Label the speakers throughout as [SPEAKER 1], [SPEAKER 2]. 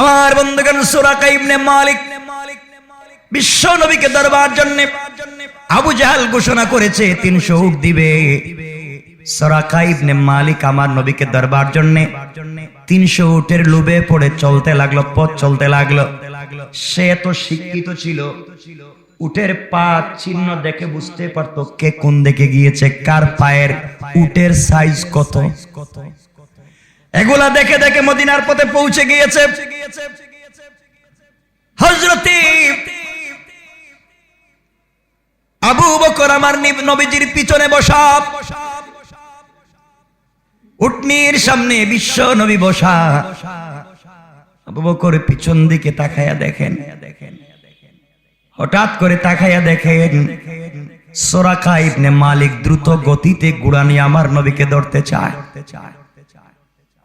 [SPEAKER 1] আমার বন্ধুগণ সুরাকা ইবনে মালিক। বিশ্ব নবীকে দরবার জন্য আবু জাহাল ঘোষণা করেছে তিনশো উট দিবে। মালিক আমার নবীকে দরবার জন্য তিনশো উটের লুবে পড়ে চলতে লাগল, পথ চলতে লাগল। সে তো শিক্ষিত ছিল, উটের পা চিহ্ন দেখে বুঝতে পারতো কে কোন দিকে গিয়েছে, কার পায়ের উটের সাইজ কত। এগুলা দেখে দেখে মদিনার পথে পৌঁছে গিয়েছে। হজরতি আবু বকর আমার নবীজির পিছনে বসা। উটনির সামনে বিশ্ব নবী বসা। আবু বকর পিছন দিকে তাকায়া দেখেন। হঠাৎ করে তাকায়া দেখেন সোরাকা ইবনে মালিক দ্রুত গতিতে গুড়ানি আমার নবীকে ধরতে চায়।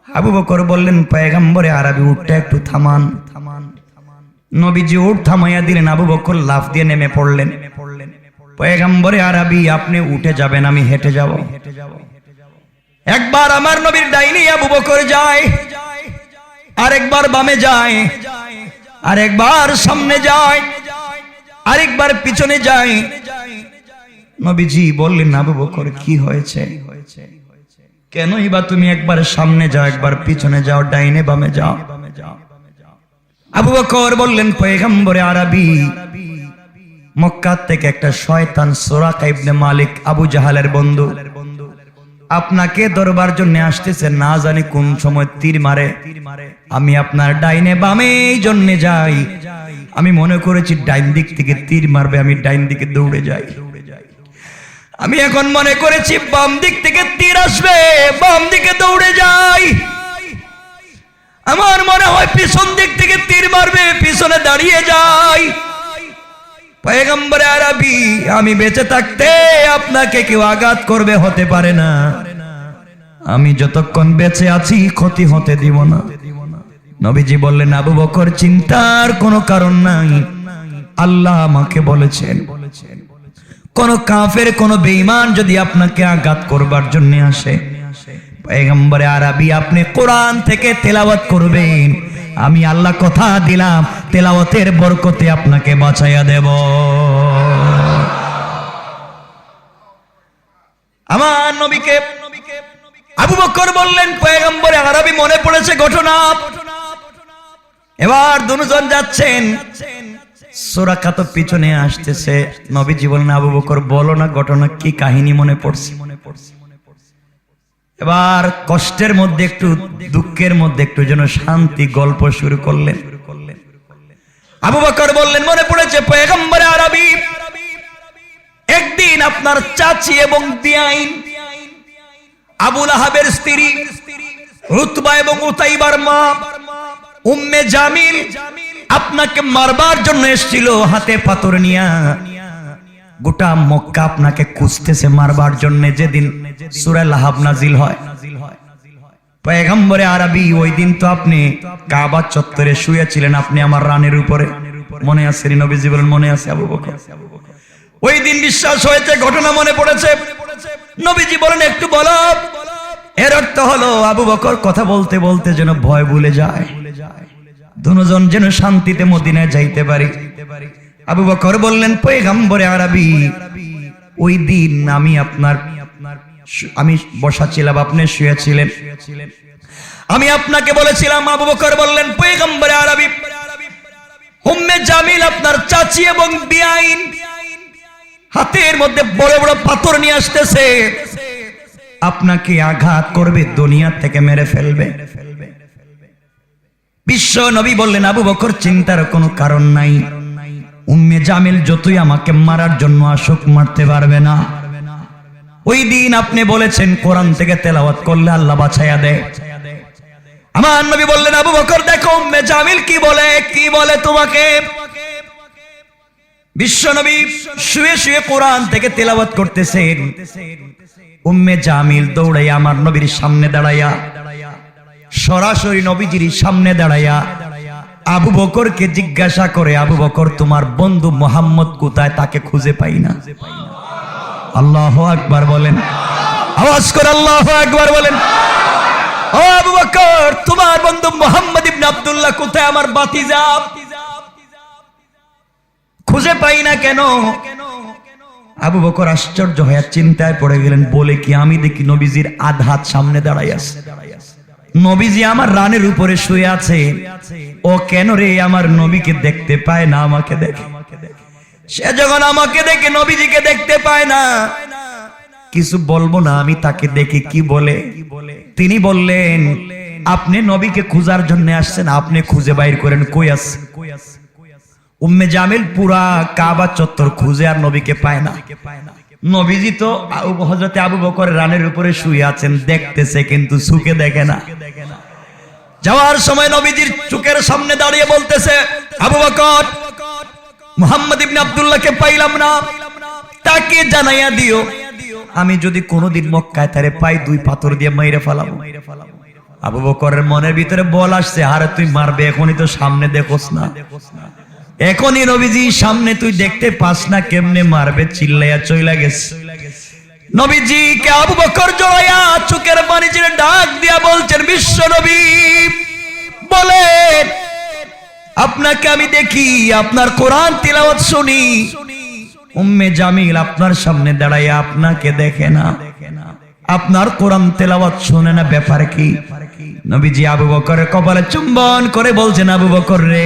[SPEAKER 1] আবু বকর বললেন, পয়গম্বরে আরবি উঠটা একটু থামান। থামান নবীজি উঠ থামাইয়া দিলেন, আবু বকর লাফ দিয়ে নেমে পড়লেন। পয়গম্বরে আরবি, আপনি উঠে যাবেন, আমি হেঁটে যাব হেঁটে যাব। একবার আমার নবীর ডাইনি আবু বকর যায়, আরেকবার বামে যায়, আরেকবার সামনে যায়, আরেকবার পিছনে যায়। নবীজি বললেন, আবু বকর, কি হয়েছে? কেনই বা তুমি একবার সামনে যাও, একবার পিছনে যাও, ডাইনে বামে যাও। আবু বকর বললেন, পয়গম্বরে আরবি, মক্কা থেকে একটা শয়তান সোরাকা ইবনে মালিক আবু জাহালের বন্ধু। আপনাকে দরবার জন্য আসতেছে, না জানি কোন সময় তীর মারে। আমি আপনার ডাইনে বামে জন্য যাই। আমি মনে করেছি ডাইন দিক থেকে তীর মারবে, আমি ডাইন দিকে দৌড়ে যাই। আমি এখন মনে করেছি বাম দিক থেকে তীর আসবে, বাম দিকে দৌড়ে যাই। আমার মনে হয় পিছন দিক থেকে তীর মারবে, পিছনে দাঁড়িয়ে যাই। আরবি, আমি বেঁচে থাকতে আপনাকে কেউ আঘাত করবে হতে পারে না। আমি যতক্ষণ বেঁচে আছি, ক্ষতি হতে দিব না। নবীজি বললেন, আবু বকর, চিন্তার কোনো কারণ নাই। আল্লাহ আমাকে বলেছেন কোন কাফের, কোন বেঈমান যদি আপনাকে আঘাত করবার জন্য আসে। পয়গম্বরে আরবি, আপনি কোরআন থেকে তেলাওয়াত করবেন। আমি আল্লাহ কথা দিলাম, তেলাওয়াতের বরকতে আপনাকে বাঁচাইয়া দেব। আমার নবীকে আবু বকর বললেন, পয়গম্বরে আরবি মনে পড়েছে ঘটনা। এবার দুজন যাচ্ছেন। সোরাকা তো পিছনে আসতেছে। নবীজি বলেন আবু বকর বলো না ঘটনা, কি কাহিনী মনে পড়ছে? এবার কষ্টের মধ্যে একটু, দুঃখের মধ্যে একটু যেন শান্তি গল্প শুরু করলেন। আবু বকর বললেন, মনে পড়েছে পয়গম্বরে আরবি? একদিন আপনার চাচি এবং বিয়াইন আবুল আহাবের স্ত্রী রুতবা এবং উতাইবার মা, উম্মে জামিল আপনাকে মারবার জন্য এসেছিল, হাতে পাথর নিয়া। গোটা মক্কা আপনাকে খুঁজতেছে মারবার জন্য, যেদিন সুরা লাহাব নাজিল হয়। পয়গম্বরে আরবি, ওই দিন তো আপনি কাবা চত্বরে শুয়েছিলেন, আপনি আমার রানের উপরে। মনে আছে নবীজি বলেন, মনে আছে আবু বকর? ওই দিন বিশ্বাস হয়েছে, ঘটনা মনে পড়েছে। নবীজি বলেন, একটু বলো এর অর্থ হলো, আবু বকর কথা বলতে বলতে যেন ভয় ভুলে যায়। দুজন যেন শান্তিতে মদিনায় যাইতে পারি। আবু বকর বললেন, পয়গাম্বরে আরবি, ওই দিন আমি আপনার, আমি বসা ছিলাম আপনি শুয়েছিলেন। আমি আপনাকে বলেছিলাম, আবু বকর বললেন, পয়গাম্বরে আরবি হুম্মে জামিল আপনার চাচি এবং বিআইন হাতের মধ্যে বড় বড় পাথর নিয়ে আসতেছে। আপনাকে আঘাত করবে, দুনিয়া থেকে মেরে ফেলবে। বিশ্ব নবী বললেন, আবু বকর, চিন্তার কোনো কারণ নাই। উম্মে জামিল যতই আমাকে মারার জন্য আসুক, মারতে পারবে না। ওই দিন আপনি বলেছেন, কোরআন থেকে তেলাওয়াত করলে আল্লাহ বাছাইয়া দেয় আমার নবী বললেন, আবু বকর, দেখো উম্মে জামিল কি বলে কি বলে তোমাকে? বিশ্ব নবী শুয়ে শুয়ে কোরআন থেকে তেলাওয়াত করতেছেন। উম্মে জামিল দৌড়াইয়া আমার নবীর সামনে দাঁড়াইয়া সরাসরি নবীজির সামনে দাঁড়াইয়া আবু বকরকে জিজ্ঞাসা করে, আবু বকর, তোমার বন্ধু মোহাম্মদ কোথায়? তাকে খুঁজে পাই না। আল্লাহ আকবার বলেন। আওয়াজ করে আল্লাহ বলেন। আবু বকর, তোমার বন্ধু মোহাম্মদ কোথায়? আমার বাতিজা খুঁজে পাই না কেন? আবু বকর আশ্চর্য হয়ে চিন্তায় পড়ে গেলেন। বলে কি, আমি দেখি নবীজির আধ হাত সামনে দাঁড়াই আছে। নবীজি আমার রানের উপরে শুয়ে আছে। ও কেন রে আমার নবীকে দেখতে পায় না আমাকে দেখে? সে যখন আমাকে দেখে, নবীজিকে দেখতে পায় না। কিছু বলব না, আমি তাকে দেখে কি বলে? তিনি বললেন, আপনি নবীকে খুঁজার জন্য আসছেন, আপনি খুঁজে বাইর করেন, কই আছে উম্মে জামিল পুরা কাবা চত্বর খুঁজে আর নবীকে পায় না। নবীজি তো হজরতে আবু বকর রানের উপরে শুয়ে আছেন, দেখতেছে কিন্তু সুখে দেখে না। যাওয়ার সময় নবীজির চোখের সামনে দাঁড়িয়ে বলতেছে, আবু বকর, মোহাম্মদ ইবনে আব্দুল্লাহকে পাইলাম না। তাকে জানাইয়া দিও। আমি যদি কোনোদিন মক্কায় তারে পাই দুই পাথর দিয়ে মাইরে ফেলাবো। আবু বকরের মনের ভিতরে বল আসছে, আরে তুই মারবে, এখনই তো সামনে দেখোস না দেখোস না। এখনই নবীজি সামনে তুই দেখতে পাস না কেমনে মারবে, চিল্লাইয়া চইলা গেছে। নবীজি কে আবু বকর জড়াইয়া চোখের পানি ছেড়ে ডাক দিয়া বলছেন, বিশ্ব নবী বলেন আপনাকে আমি দেখি, আপনার কোরআন তিলাওয়াত শুনি। উম্মে জামিল আপনার সামনে দাঁড়াইয়া আপনাকে দেখে না। আপনার কোরআন তেলাওয়াত শুনে না, ব্যাপার কি? নবীজি আবু বকরের কপালে চুম্বন করে বলছেন, আবু বকর রে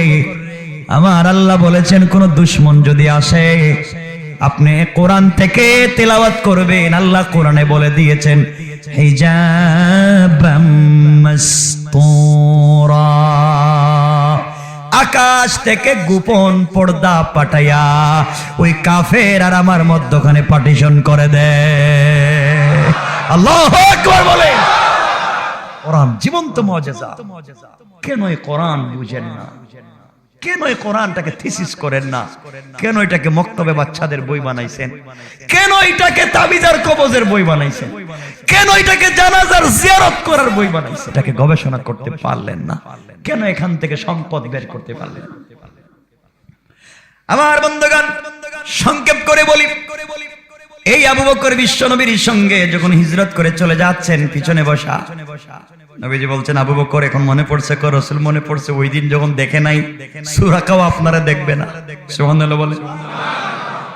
[SPEAKER 1] আমার আল্লাহ বলেছেন, কোন দুশ্মন যদি আসে, আপনি কোরআন থেকে তেলাওয়াত করবেন। আল্লাহ কোরআনে বলে দিয়েছেন আকাশ থেকে গোপন পর্দা পাঠাইয়া ওই কাফের আর আমার মধ্যখানে পার্টিশন করে দে। আল্লাহ বলে কোরআন জীবন্ত মজেজা। কেন কোরআন বুঝেন না? কেন এই কোরআনটাকে থিসিস করেন না? কেন এটাকে মক্তবে বাচ্চাদের বই বানাইছেন? কেন এটাকে তাবিজার কবজের বই বানাইছেন? কেন এটাকে জানাজার জিয়ারত করার বই বানাইছেন? এটাকে গবেষণা করতে পারলেন না। কেন এখান থেকে সম্পদ বের করতে পারলেন? আমার বন্ধুগান সংক্ষেপ করে বলি। এই আবু বকর বিশ্ব নবীর সঙ্গে যখন হিজরত করে চলে যাচ্ছেন, পিছনে বসা। নবীজি বলছেন, আবু বকর, এখন মনে পড়ছে কর, রসুল মনে পড়ছে, ওই দিন যখন দেখে নাই, সুরাকাও আপনারা দেখবে না। সুবহানাল্লাহ বলে।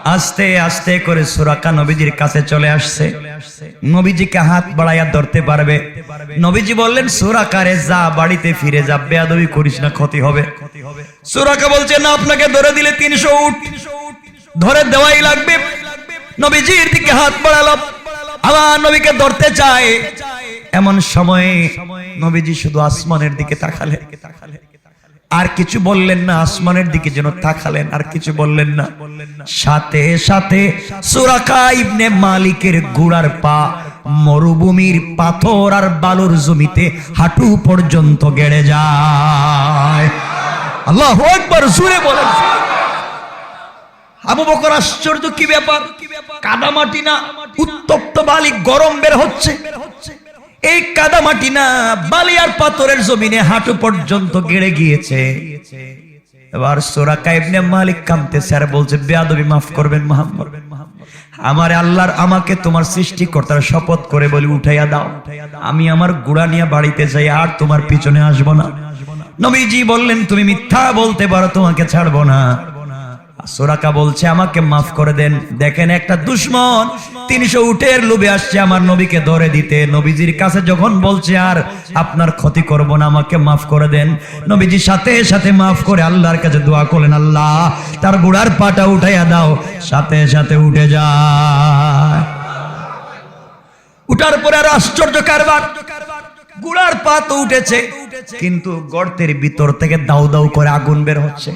[SPEAKER 1] আস্তে আস্তে করে সুরাকা নবীজির কাছে চলে আসছে। নবীজিকে হাত বাড়াইয়া ধরতে পারবে। নবীজি বললেন, সুরাকারে যা, বাড়িতে ফিরে যা, বেয়াদবি করিস না, ক্ষতি হবে। সুরাকা বলছে, না, আপনাকে ধরে দিলে তিনশো উঠ ধরে দেওয়াই লাগবে। নবীজির দিকে হাত বাড়ালাম। আমার নবীকে ধরতে চায়। এমন সময়ে নবীজি শুধু আসমানের দিকে তাকালে আর কিছু বললেন না, আসমানের দিকে যেন তাকালেন। আর কিছু বললেন না। সাথে সাথে সুরাকা ইবনে মালিকের গুড়ার পা মরুভূমির পাথর আর বালুর জমিতে হাঁটু পর্যন্ত গেড়ে যায়। আল্লাহ একবার জুড়ে বলেন। আবু বকর আশ্চর্য, কি ব্যাপার? কাদামাটি না উত্তপ্ত বালি গরম বের হচ্ছে। এই কাদামাটি না, বালি আর পাথরের জমিনে হাঁটু পর্যন্ত গেড়ে গিয়েছে। এবার সোরা কাইবনে মালিক কামতেছে আর বলছে, বেয়াদবি মাফ করবেন মোহাম্মদ। আমার আল্লাহর আমাকে তোমার সৃষ্টিকর্তার শপথ করে বলি উঠাইয়া দাও। আমি আমার গুড়া নিয়ে বাড়িতে যাই আর তোমার পিছনে আসব না। নবীজি বললেন, তুমি মিথ্যা বলতে পারো, তোমাকে ছাড়বো না। সোরাকা বলছে, আমাকে মাফ করে দেন। দেখেন একটা দুশ্মন তিনশো উটের লোভে আসছে আমার নবীকে ধরে দিতে। নবীজির কাছে যখন বলছে, আর আপনার ক্ষতি করব না, আমাকে মাফ করে দেন। নবীজি সাথে সাথে মাফ করে আল্লাহর কাছে দোয়া করলেন, আল্লাহ, তার গুড়ার পাটা উঠাইয়া দাও। সাথে সাথে উঠে যায়। উঠার পরে আর আশ্চর্য কারবার। গুড়ার পা তো উঠেছে, কিন্তু গর্তের ভিতর থেকে দাউ দাউ করে আগুন বের হচ্ছে।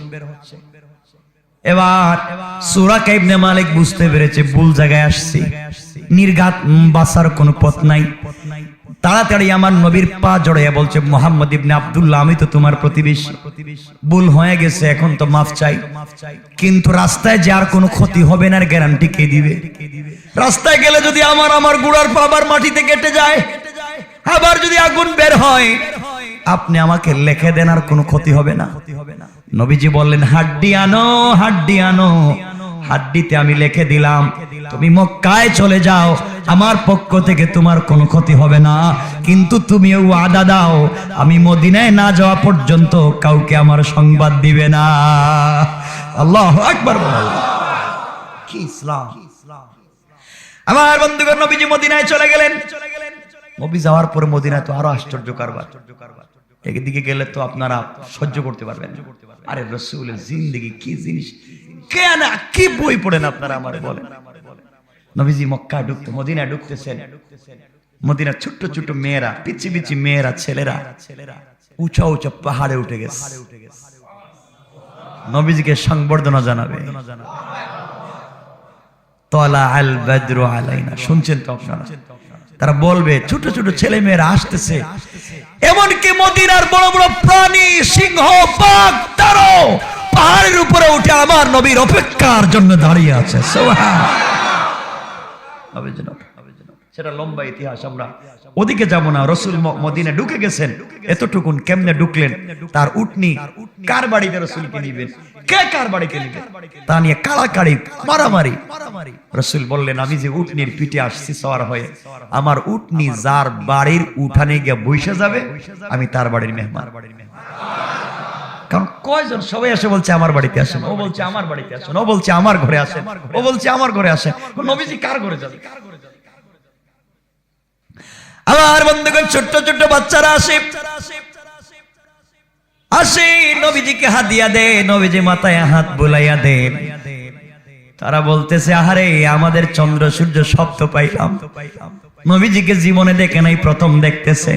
[SPEAKER 1] এবার সুরা কাইবনে মালিক বুঝতে পেরেছে, ভুল জায়গায় আসছি। নির্ঘাত বাঁচার কোনো পথ নাই। তাড়াতাড়ি আমার নবীর পা জড়াইয়া বলছে, মোহাম্মদ ইবনে আব্দুল্লাহ, আমি তো তোমার প্রতিবেশী। ভুল হয়ে গেছে, এখন তো মাফ চাই। কিন্তু রাস্তায় যে আর কোনো ক্ষতি হবে না গ্যারান্টি কে দিবে? রাস্তায় গেলে যদি আমার আমার গুড়ার পা আবার মাটিতে কেটে যায়, আবার যদি আগুন বের হয় আপনি আমাকে লিখে দেন আর কোনো ক্ষতি হবে না। নবীজি বললেন, হাড্ডি আনো হাড্ডি আনো। হাড্ডিতে আমি লিখে দিলাম। তুমি মক্কায় চলে যাও। আমার পক্ষ থেকে তোমার কোনো ক্ষতি হবে না। কিন্তু তুমি ওয়াদা দাও, আমি মদিনায় না যাওয়া পর্যন্ত কাউকে আমার সংবাদ দিবে না। আল্লাহ একবার ইসলাম? আমার বন্ধুগণ, নবীজি মদিনায় চলে গেলেন। নবী যাওয়ার পরে মদিনায় তো আরও আশ্চর্য কারবার। একদিকে গেলে তো আপনারা সহ্য করতে পারবেন। আরে রসুলের জিন্দিগি কি জিনিস? কেন কি বই পড়েন আপনারা আমার বলেন? নবীজি মক্কা ঢুকতে মদিনা ঢুকতেছেন। মদিনার ছোট্ট ছোট্ট মেয়েরা পিচি পিচি মেয়েরা, ছেলেরা উঁচা উঁচা পাহাড়ে উঠে গেছে। নবীজিকে সংবর্ধনা জানাবে। তলা আল বদ্রু আলাইনা। শুনছেন তো আপনারা? তারা বলবে, ছোট ছোট ছেলে মেয়েরা আসতেছে। এমনকি মদিনার বড় বড় প্রাণী, সিংহ, বাঘ, তারও পাহাড়ের উপরে উঠে আমার নবীর অপেক্ষার জন্য দাঁড়িয়ে আছে। সুবহান। নবীর জন্য, নবীর জন্য। সেটা লম্বা ইতিহাস আমরা ওদিকে যাব না। রসুল মদিনে ঢুকে গেছেন। এতটুকুন কেমনে ঢুকলেন? তার উটনি কার বাড়িতে রসুলকে নিবেন? কে কার বাড়িতে নিবেন? তা নিয়ে কাড়াকাড়ি, মারামারি। রসুল বললেন, আমি যে উটনির পিঠে আসছি, সওয়ার হয়ে, আমার উটনি যার বাড়ির উঠানে গিয়ে বসে যাবে, আমি তার বাড়ির মেহমান। কারণ কয়জন সবাই এসে বলছে, আমার বাড়িতে আসেন। ও বলছে, আমার বাড়িতে আসেন। ও বলছে, আমার ঘরে আসেন। ও বলছে, আমার ঘরে আসেন। নবীজি কার ঘরে যাবে আমার বন্ধুগণ, ছোট্ট ছোট্ট বাচ্চারা আসে। আসে, নবীজিকে হাত দিয়া দে, নবীজি মাথায় হাত বুলাইয়া দে। তারা বলতেছে, আহারে, আমাদের চন্দ্র, সূর্য সপ্ত পাইলাম। নবীজিকে জীবনে দেখে নাই, প্রথম দেখতেছে।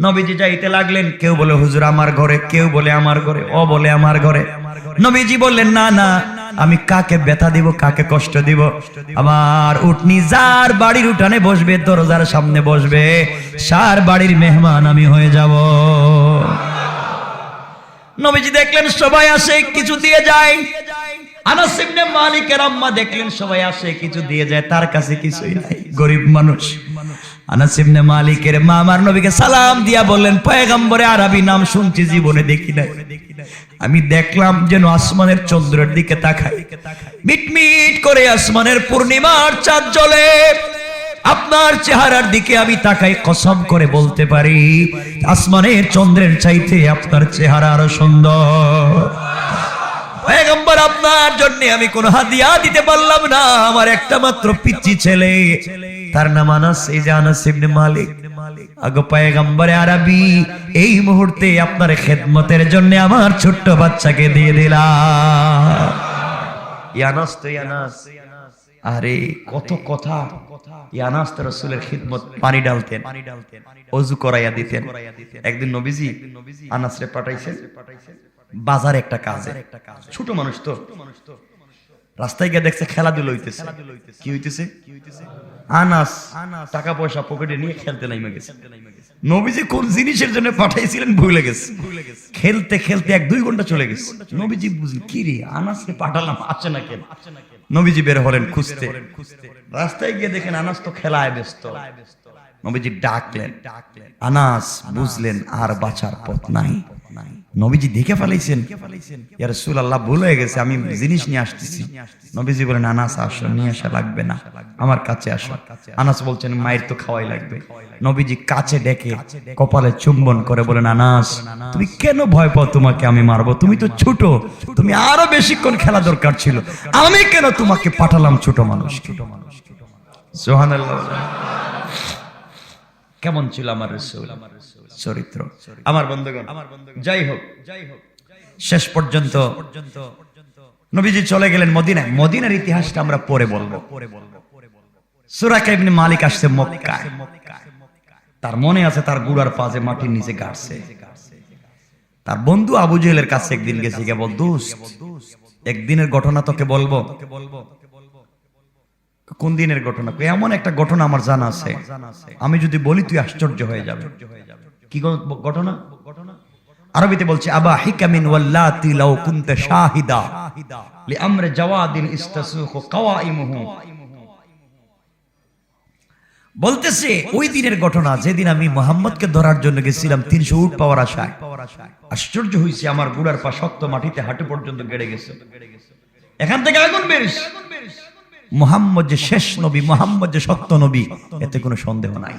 [SPEAKER 1] নবীজি যাইতে লাগলেন, কেউ বলে, হুজুর, আমার ঘরে। কেউ বলে, আমার ঘরে। ও বলে, আমার ঘরে। নবীজি বললেন, না না আমি কাকে ব্যথা দিব কাকে কষ্ট দিব? আমার উটনি যার বাড়ির উঠানে বসবে দরজার সামনে বসবে সার বাড়ির মেহমান আমি হয়ে যাব। নবীজি দেখলেন সবাই আসে কিছু দিয়ে যায়। আনাস ইবনে মালিকের আম্মা দেখলেন সবাই আসে কিছু দিয়ে যায় তার কাছে কিছুই নাই। গরিব মানুষ। আনাস ইবনে মালিকের মা আমার নবীকে সালাম দিয়া বললেন, পয়গম্বরে আরবি নাম শুনছি, জীবনে দেখি নাই। আমি দেখলাম যেন আসমানের চন্দ্রের দিকে তাকাই মিটমিট করে আসমানের পূর্ণিমার চাঁদ জ্বলে। আপনার চেহারার দিকে আমি তাকাই, কসম করে বলতে পারি, আসমানের চন্দ্রের চাইতে আপনার চেহারা আরও সুন্দর। পয়গম্বর, আপনার জন্য আমি কোন হাদিয়া দিতে পারলাম না। আমার একটা মাত্র পিচ্চি ছেলে, তার নাম আনাস, এই যে আনাস ইবনে মালিক। আগো পয়গম্বরে আরবি, এই মুহূর্তে আপনার খেদমতের জন্য আমার ছোট্ট বাচ্চাকে দিয়ে দিলাম। ইয়ানাস তো ইয়ানাস আরে, কত কথা। ইয়ানাস রসুলের খিদমত, পানি ডালতেন, অজু করাইয়া দিতেন। একদিন নবীজি আনাসরে পাঠাইছেন বাজারে একটা কাজে। ছোট মানুষ তো। রাস্তায় গিয়ে দেখছে খেলাধুলো হইতেছে। কি হইতেছে? আনাস। টাকা পয়সা পকেটে নিয়ে খেলতে নাইমে গেছে। নবীজি কোন জিনিসের জন্য পাঠাইছিলেন ভুলে গেছে। খেলতে খেলতে এক দুই ঘণ্টা চলে গেছে। নবীজি বুঝলি কি রে আনাসকে পাঠালাম আসে না কেন? নবীজি বের হলেন খুঁজতে। রাস্তায় গিয়ে দেখেন আনাস তো খেলায় ব্যস্ত। নবীজি ডাকলেন ডাকলেন। আনাস বুঝলেন আর বাঁচার পথ নাই। নবীজি দেখে ফেলাইছেন, ইয়া রাসূলুল্লাহ, ভুল হয়ে গেছে, আমি জিনিস নিয়ে আসতেছি। নবীজি বলেন, আনাস, আসো, নিয়ে আসা লাগবে না, আমার কাছে আসো। আনাস বলছেন, মায়ের তো খাওয়াই লাগবে। নবীজি কাছে ডেকে কপালে চুম্বন করে বলেন, আনাস, তুমি কেন ভয় পাও তোমাকে আমি মারবো? তুমি তো ছোট, তুমি আরও বেশিক্ষণ খেলা দরকার ছিল। আমি কেন তোমাকে পাঠালাম ছোট মানুষ সুবহানাল্লাহ। কেমন ছিল আমার রসুল? চরিত্র। আমার বন্ধুগণ যাই হোক যাই হোক। শেষ পর্যন্ত পর্যন্ত। নবীজি চলে গেলেন মদিনায়। মদিনার ইতিহাসটা আমরা পরে বলব। পরে বলব। সুরাকা ইবনে মালিক আসছে মক্কায়। তার মনে আছে তার গুড়ার পাজে মাটির নিচে গাড়ছে। তার বন্ধু আবু জেলের কাছে একদিন গেছে কে বল দোস্ত একদিনের ঘটনা তোকে বলব? কোন দিনের ঘটনা? এমন একটা ঘটনা আমার জানা আছে। আমি যদি বলি, তুই আশ্চর্য হয়ে যাবে। কি ঘটনা? আরবিতে বলছে, আবা হিকামিন ওয়াল্লাতি লাউ কুনতা শাহিদা লিআমরি জাওয়াদিন ইস্তাসুখু কাওয়াইমুহু বলতেছে, ওই দিনের ঘটনা, যেদিন আমি মোহাম্মদকে ধরার জন্য গেছিলাম, তিনশো উট পাওয়ার আশায়। আশ্চর্য হয়েছে আমার গুড়ার পা শক্ত মাটিতে হাঁটু পর্যন্ত গেড়ে গেছে। এখান থেকে আগুন বেরিস মোহাম্মদ যে শেষ নবী, মোহাম্মদ যে সত্য নবী, এতে কোনো সন্দেহ নাই।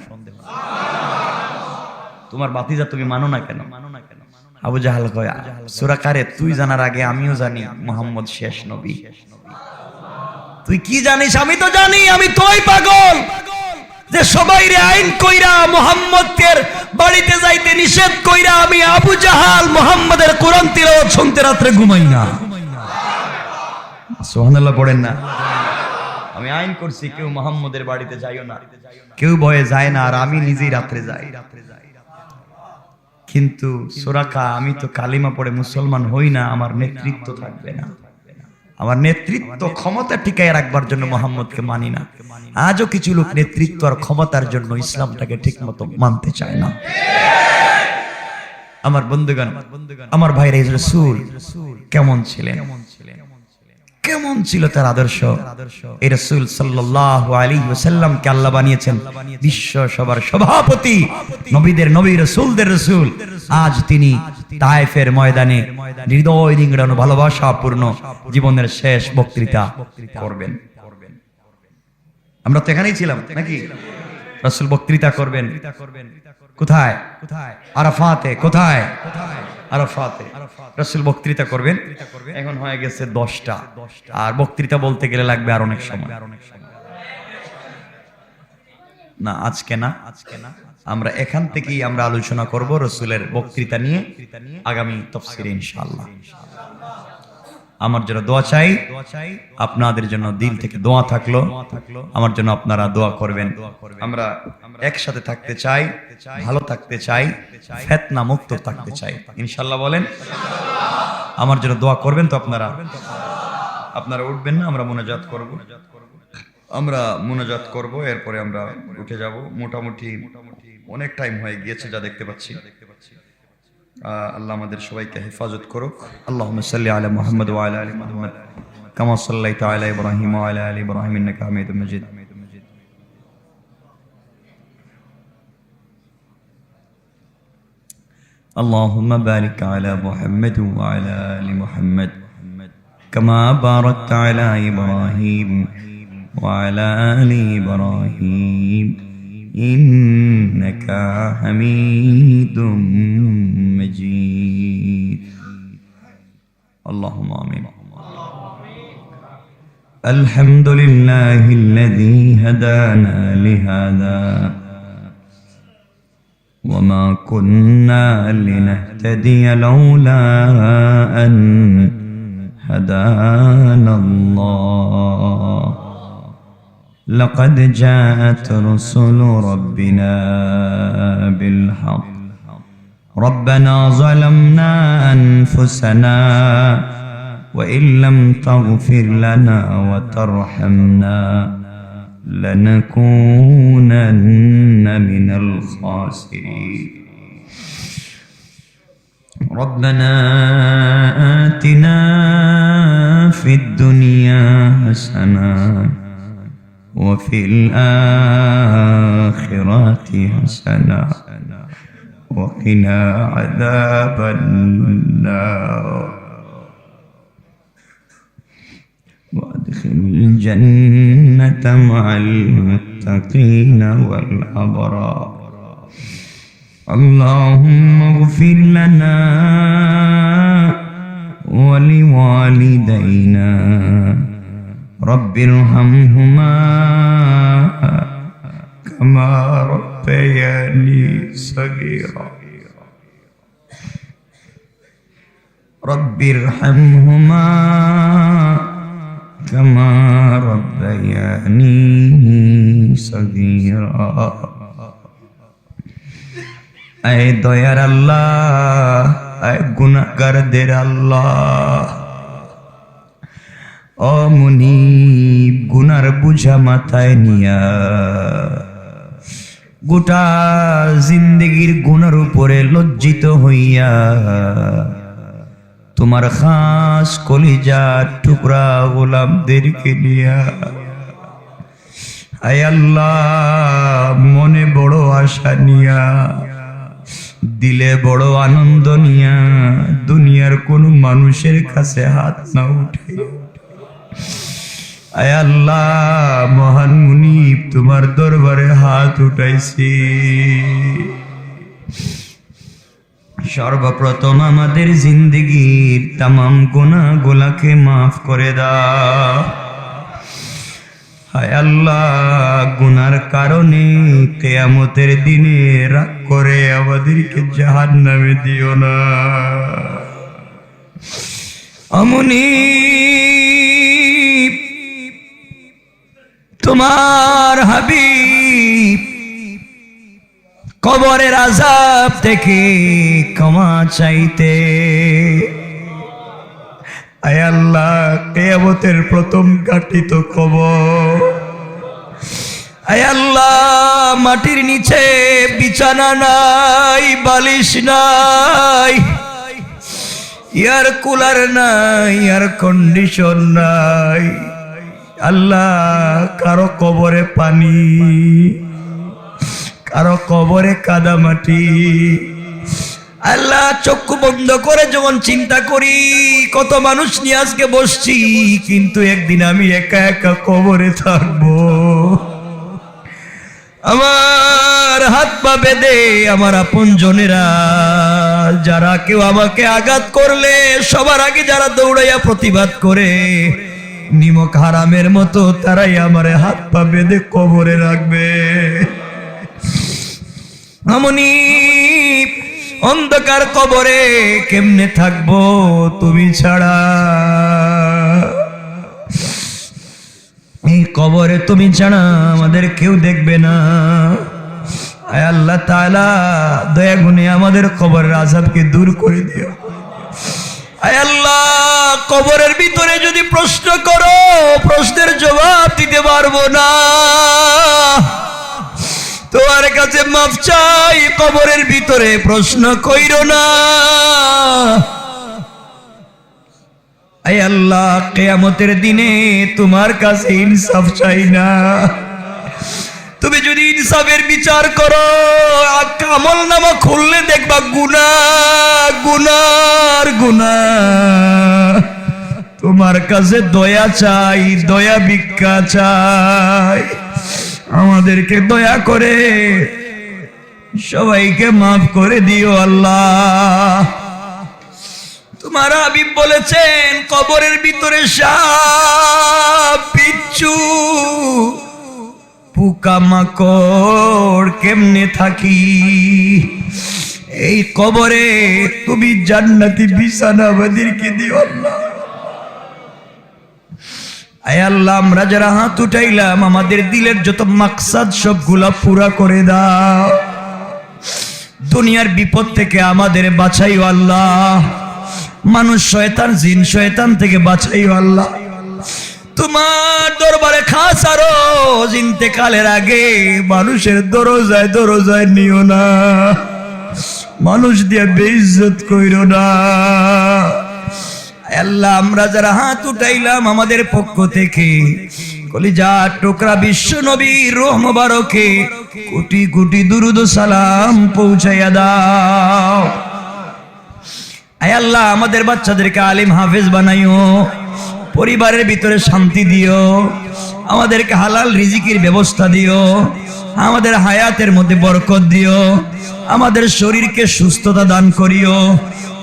[SPEAKER 1] তোমার বাতিজা তুমি মানো না কেন? মানো না কেন আবু জাহাল কয় সুরাকারে তুই জানার আগে আমিও জানি মোহাম্মদ শেষ নবী। তুই কি জানিস? আমি তো জানি, আমি তোই পাগল যে সবাই রে আইন কইরা মোহাম্মদের বাড়িতে যাইতে নিষেধ কইরা আমি আবু জাহাল মোহাম্মদের কোরআন তিলাওয়াত শুনতে রাত্রে ঘুমাই না। সুবহানাল্লাহ, পড়েন না। আমি আইন করছি, কেউ মোহাম্মদের বাড়িতে যাইও না। কেউ ভয়ে যায় না, আর আমি নিজেই রাত্রে যাই। কিন্তু সোরাকা আমি তো কালিমা পড়ে মুসলমান হই না, আমার নেতৃত্ব থাকবে না। আমার নেতৃত্ব ক্ষমতা টিকায় রাখবার জন্য মোহাম্মদকে মানি না। আজও কিছু লোক নেতৃত্ব আর ক্ষমতার জন্য ইসলামটাকে ঠিক মতো মানতে চায় না। আমার বন্ধুগণ, আমার ভাইরা রসুল কেমন ছিলেন? কেমন ছিল তার আদর্শ? রসুল সাল্লাহ আলী ওসাল্লামকে আল্লাহ বানিয়েছেন বিশ্ব সবার সভাপতি, নবীদের নবী রসুলদের রসুল। আজ তিনি ময়দানে হৃদয় নিংড়ানো, ভালোবাসাপূর্ণ জীবনের শেষ বক্তৃতা করবেন। আমরা তো এখানেই ছিলাম, নাকি? রসুল বক্তৃতা করবেন। কোথায় কোথায়? আরাফাতে, কোথায়? আরাফাতে। রসুল বক্তৃতা করবেন। এখন হয়ে গেছে দশটা। আর বক্তৃতা বলতে গেলে লাগবে আর অনেক সময়। না, আজকে না। আজকে না আমরা এখান থেকেই আমরা আলোচনা করব রসুলের বক্তৃতা নিয়ে আগামী তফসিরে ইনশাআল্লাহ। আমার জন্য দোয়া চাই। আপনাদের জন্য দিল থেকে দোয়া থাকল। আমার জন্য আপনারা দোয়া করবেন। আমরা একসাথে থাকতে চাই, ভালো থাকতে চাই, ফেতনা মুক্ত থাকতে চাই। ইনশাল্লাহ বলেন, আমার জন্য দোয়া করবেন তো আপনারা? আপনারা উঠবেন না, আমরা মোনাজাত করব। আমরা মোনাজাত করব, এরপরে আমরা উঠে যাব। মোটামুটি অনেক টাইম হয়ে গিয়েছে যা দেখতে পাচ্ছি। আল্লাহ আমাদের সবাইকে হেফাজত করুক আল্লাহ সাল্লি আলা মুহাম্মদ ওয়া আলা আলি মুহাম্মদ কামা সাল্লাইতা আলা ইব্রাহিম ওয়া আলা আলি ইব্রাহিম ইন্নাকা হামিদুম মাজিদ اللهم بارك على محمد وعلى ال محمد كما باركت على ابراهيم وعلى ال ابراهيم إنك حميد مجيد. اللهم آمين. الحمد لله الذي هدانا لهذا. وما كنا لنهتدي لولا أن هدانا الله. لقد جاءت رسل ربنا بالحق. ربنا ظلمنا أنفسنا وإن لم تغفر لنا وترحمنا لنكونن من الخاسرين. ربنا آتنا في الدنيا حسنة وفي الآخرة حسنة وقنا عذاب النار. وأدخل الجنة مع المتقين والأبرار. اللهم اغفر لنا ولوالدينا. رب ارحمهما كما ربياني صغيرا. رب ارحمهما كما ربياني صغيرا. أي دویار الله أي گناہ دير الله অমনি গুনার বুঝা মাথায় নিয়া। গোটা জিন্দগির গুনার উপরে লজ্জিত হইয়া, তোমার খাস কলিজা টুকরা গোলামদেরকে নিয়া। আয় আল্লাহ, মনে বড় আশা নিয়া, দিলে বড় আনন্দ নিয়া, দুনিয়ার কোন মানুষের কাছে হাত না উঠে আল্লাহ, মহান মুনিব, তোমার দরবারে হাত উঠাইছি। সর্বপ্রথম আমাদের জিন্দগির তামাম গোনা গোলাকে মাফ করে দাও। হায় আল্লাহ, গুনার কারণে কেয়ামতের দিনে রাগ করে আমাদেরকে জাহান নামে দিও না। অমনি তোমার হাবিব কবরের আজাব থেকে ক্ষমা চাইতে। আয় আল্লাহ, কেয়ামতের প্রথম কাটিত কবর। আয় আল্লাহ, মাটির নিচে বিছানা নাই, বালিশ নাই ইয়ার কুলার নাই ইয়ার কন্ডিশন নাই। আল্লাহ, কারও কবরে পানি, কারও কবরে কাদা মাটি। আল্লাহ চক্ষু বন্ধ করে যখন চিন্তা করি, কত মানুষ নিয়ে আজকে বসছি, কিন্তু একদিন আমি একা একা কবরে থাকব। আমার হাত পা বেঁধে আমার আপন জনেরা, যারা কেউ আমাকে আঘাত করলে, সবার আগে যারা দৌড়াইয়া প্রতিবাদ করে নিমক হারামের মতো তারাই আমার হাত পা বেঁধে কবরে রাখবে। আমনি অন্ধকার কবরে কেমনে থাকব তুমি ছাড়া? এই কবরে তুমি ছাড়া আমাদের কেউ দেখবে না। আয় আল্লাহ তাআলা, দয়া গুণে আমাদের কবরের আজাবকে দূর করে দিও। আয় আল্লাহ কবরের ভিতরে যদি প্রশ্ন করো, প্রশ্নের জবাব দিতে পারব না। তোমার কাছে মাফ চাই, কবরের ভিতরে প্রশ্ন কইরো না। আল্লাহ, কেয়ামতের দিনে তোমার কাছে ইনসাফ চাই না। তুমি যদি ইনসাফের বিচার করো আমল নামা খুললে দেখবা গুনা গুনার গুনা তোমার কাছে দয়া চাই, দয়া ভিক্ষা চাই। আমাদেরকে দয়া করে সবাইকে মাফ করে দিও আল্লাহ। তোমার হাবিব বলেছেন, কবরের ভিতরে সাপ বিচ্ছু পোকামাকড় কেমনে থাকি? এই কবরে তুমি জান্নাতি বিছানা আমাদেরকে দিও আল্লাহ। আয় হাত উঠাইলাম, আমাদের দিলের যত মাকসাদ সবগুলা পুরা করে দাও। দুনিয়ার বিপদ থেকে আমাদের বাঁচাইও আল্লাহ। মানুষ শয়তান, জিন শয়তান থেকে বাঁচাইও আল্লাহ। তোমার দরবারে খাস আরও ইন্তেকালের আগে মানুষের দরজায় দরজায় নিও না। মানুষ দিয়ে বেইজ্জত কইরো না। আল্লাহ, আমরা যারা হাত উঠাইলাম আমাদের পক্ষ থেকে, কলিজা টোকরা বিশ্ব নবী রোহ মোবারকে কোটি কোটি দুরুদ সালাম পৌঁছাইয়া দাও। আয় আল্লাহ, আমাদের বাচ্চাদেরকে আলিম হাফেজ বানাইও। পরিবারের ভিতরে শান্তি দিও। আমাদেরকে হালাল রিজিকির ব্যবস্থা দিও। আমাদের হায়াতের মধ্যে বরকত দিও। আমাদের শরীরকে সুস্থতা দান করিও।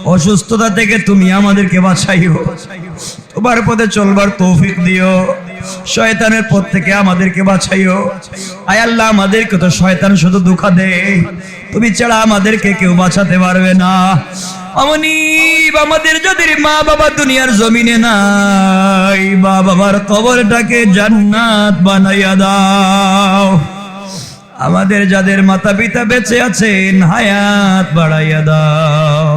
[SPEAKER 1] অসুস্থতা থেকে তুমি আমাদেরকে বাঁচাইও। তোমার পথে চলবার তৌফিক দিও। শয়তানের পথ থেকে আমাদেরকে বাঁচাইও আয় আল্লাহ, আমাদেরকে তো শয়তান শুধু দুঃখা দে তুমি ছাড়া আমাদেরকে কেউ বাঁচাতে পারবে না। আমাদের যদি মা বাবা দুনিয়ার জমিনে নাই মা বাবার কবরটাকে জান্নাত বানাইয়া দাও। আমাদের যাদের মাতা পিতা বেঁচে আছেন, হায়াত বাড়াইয়া দাও।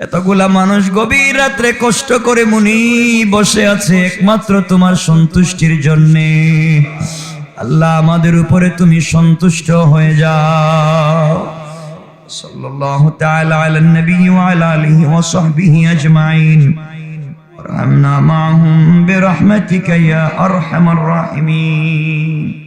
[SPEAKER 1] এতগুলা মানুষ গভীর রাত্রে কষ্ট করে মুনি বসে আছে একমাত্র তোমার সন্তুষ্টির জন্যে আল্লাহ আমাদের উপরে তুমি সন্তুষ্ট হয়ে যাও সাল্লাল্লাহু তাআলা আলা নবী ওয়া আলা আলিহি ওয়া সাহবিহি আজমাইন وارحمنا معهم برحمتك يا ارحم الراحمين